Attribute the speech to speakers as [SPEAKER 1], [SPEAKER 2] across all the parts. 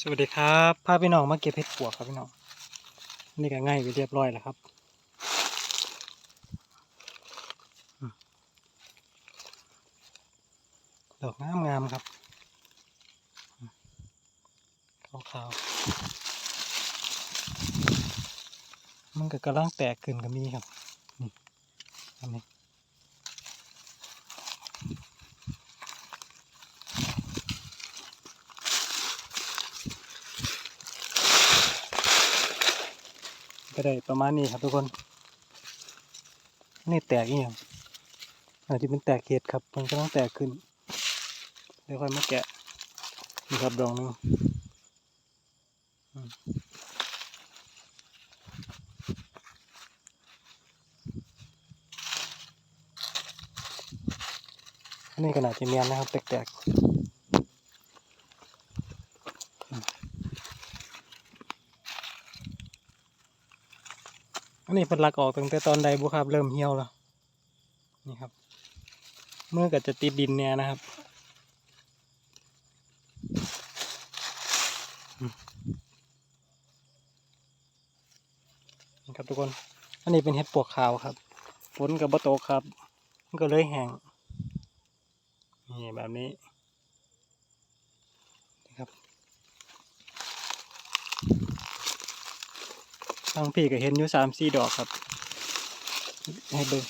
[SPEAKER 1] สวัสดีครับพาพี่น้องมาเก็บเห็ดปวกครับพี่น้องนี่ก็ง่ายไปเรียบร้อยแล้วครับดอกงามงามครับขาวขาวๆมันก็กำลังแตกขึ้นก็มีครับนี่อันนี้ ก็ได้ประมาณนี้ครับทุกคนนี่แตกอีกอย่างอาจจะเป็นแตกเห็ดครับ มันกำลังแตกขึ้นเดี๋ยวค่อยมาแกะนี่ครับดอกหนึงนนี้ขนาดจะเมียนนะครับแตกๆอืมอั นนี้เป็นลักออกตั้งแต่ตอนใดบุครับเริ่มเหี่ยวแล้วนี่ครับเมื่อก็จะติดดินเนี่ยนะครับนี่ครับทุกคน อันนี้เป็นเห็ดปวกขาวครับ ฝนกับบะโตครับ มันก็เลยแห้งนี่แบบนี้นะครับ ทางพี่ก็เห็นอยู่สามสี่ดอกครับ ให้เบิ่ง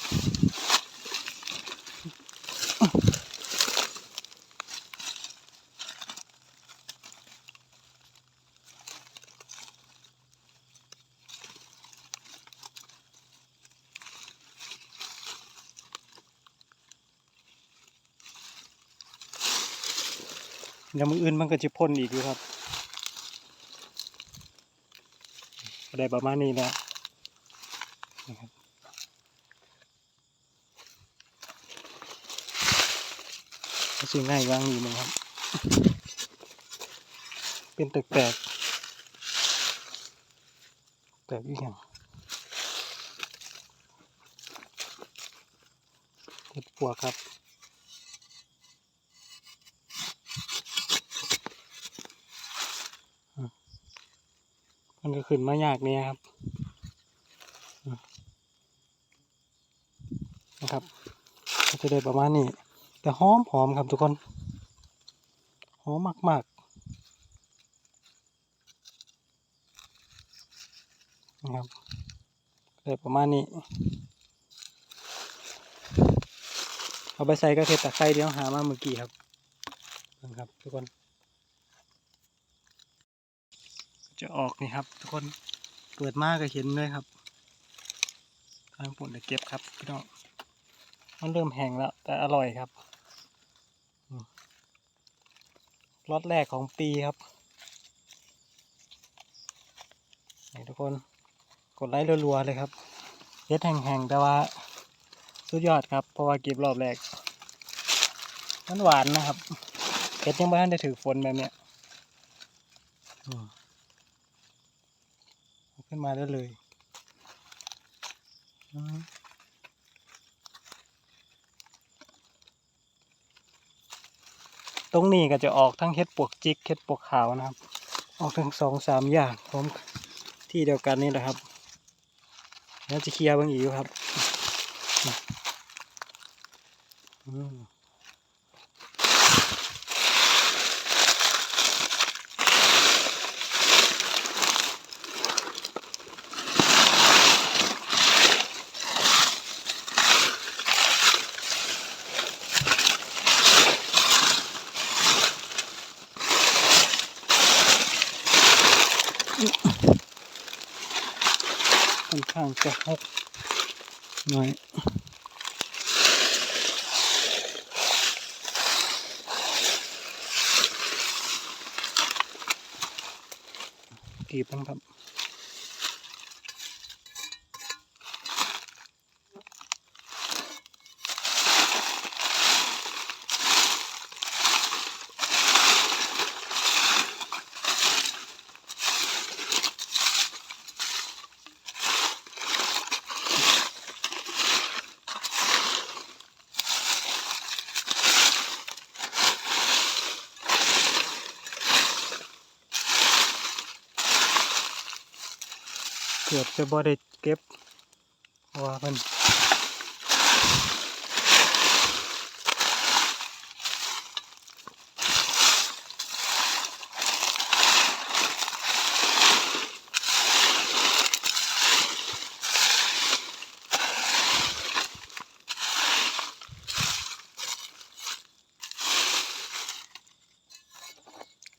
[SPEAKER 1] เดี๋ยวมืออื่นมันก็จะพ่นอีกอยู่ครับก็ ได้ประมาณนี้แล้วนะครับซื้อง่ายวางอยู่มั้งครับ เป็นแปลกแปลกแปลกอีกอย่างเห็ดปัวครับ มันก็ขึ้นมายากเนี่ยครับนะครับจะได้ประมาณนี้ แต่หอมหอมครับทุกคน หอมมากมากนะครับได้ประมาณนี้ เอาไปใส่กระเทียมตะไคร้เดี๋ยวหามาเมื่อกี้ครับนะครับ ทุกคน จะออกนี่ครับ ทุกคนเปิดมากก็เห็นเลยครับทางปุ่นจะเก็บครับพี่น้องมันเริ่มแห้งแล้ว แต่อร่อยครับรอดแรกของปีครับนี่ทุกคนกดไลค์รัวๆเลยครับเฮ็ดแห้งๆแต่ว่า สุดยอดครับ เพราะว่าเก็บรอบแรกมันหวานนะครับเฮ็ดยังไม่ทันได้ถือฝนแบบเนี้ยอืม ขึ้นมาได้เลยตรงนี้ก็จะออกทั้งเฮ็ดปวกจิกเฮ็ดปวกขาวนะครับ ออกทั้งสองสามอย่างพร้อมที่เดียวกันนี่แหละครับแล้วจะเคลียร์บางอีกอยู่ครับ อืม ค่อนข้างจะหกหน่อยกีบบ้างครับ เกือบจะบ่ได้เก็บว่ามัน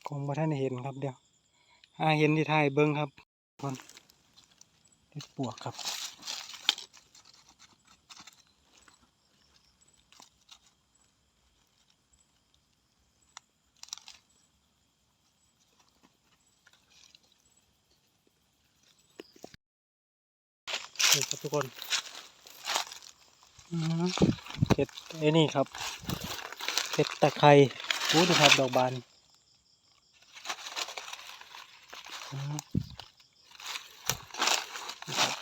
[SPEAKER 1] คงบ่ท่านเห็นครับเดี๋ยวหาเห็นที่ท้ายเบิ้งครับคน ห็ดปวกครับนี่ครับทุกคนอืมเห็ดไอ้นี่ครับเห็ดตะไคร้อู้ดูครับดอกบานอืมนี่ครับ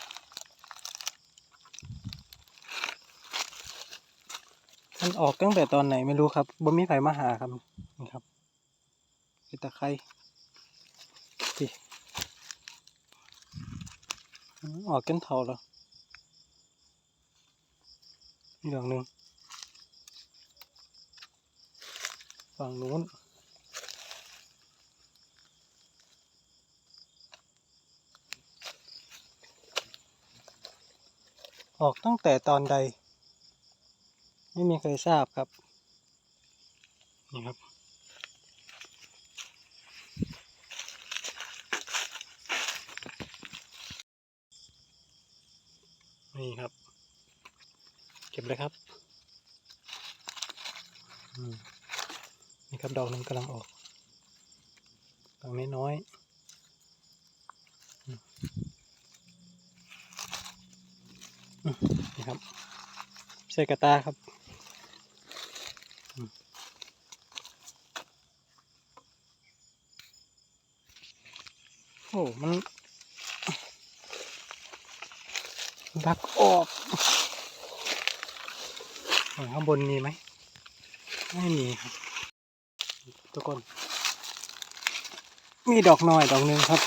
[SPEAKER 1] มันออกตั้งแต่ตอนไหนไม่รู้ครับบ่มีไผมาหาครับนี่ครับเห็ตะไคร้ที่อออกกันเท่าแล้วอีกดอกหนึ่งฝั่งนู้นออกตั้งแต่ตอนใด ไม่มีใครทราบครับนี่ครับ นี่ครับ เก็บเลยครับอืมนี่ครับดอกหนึ่งกำลังออกดอกน้อยๆอืมอืมนี่ครับใส่กระตาครับอืมโอ้มันรักออกอ่าข้างบนมีไหม ไม่มีครับ ทุกคน มีดอกน้อยดอกหนึ่งครับ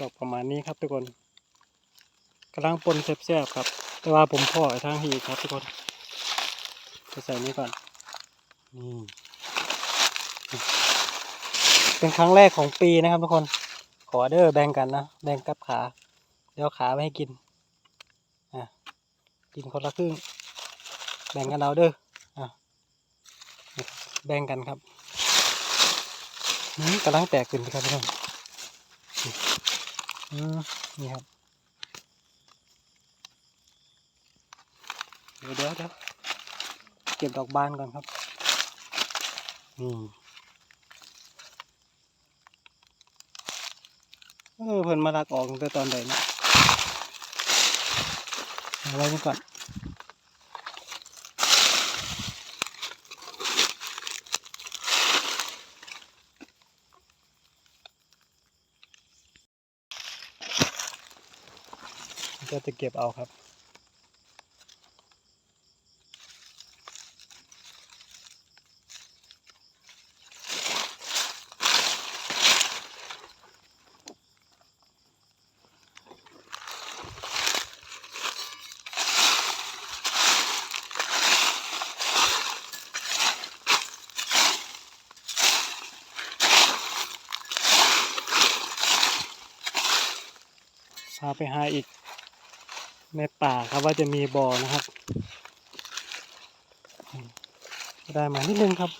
[SPEAKER 1] ดอกประมาณนี้ครับทุกคนกำลังปนแซ่บๆครับ แต่ว่าผมพ่อไอ้ทางทีครับทุกคนจะใส่นี้ก่อนนี่เป็นครั้งแรกของปีนะครับทุกคน ขอเด้อแบ่งกันนะ แบ่งกับขา เดี๋ยวขาไม่ให้กิน อะ กินคนละครึ่ง แบ่งกันเอาเด้อ อะ แบ่งกันครับกำลังแตกขึ้นครับพี่น้องอืมนี่ครับเดี๋ยวเดี๋ยวเดี๋ยวเก็บดอกบานก่อนครับ นี่ เออเพิ่นมาลักออกตั้งแต่ตอนใดนะเอาไว้ก่อนก็จะเก็บเอาครับ พาไปหาอีกในป่าครับว่าจะมีบ่อนะครับ ได้มานิดนึงครับ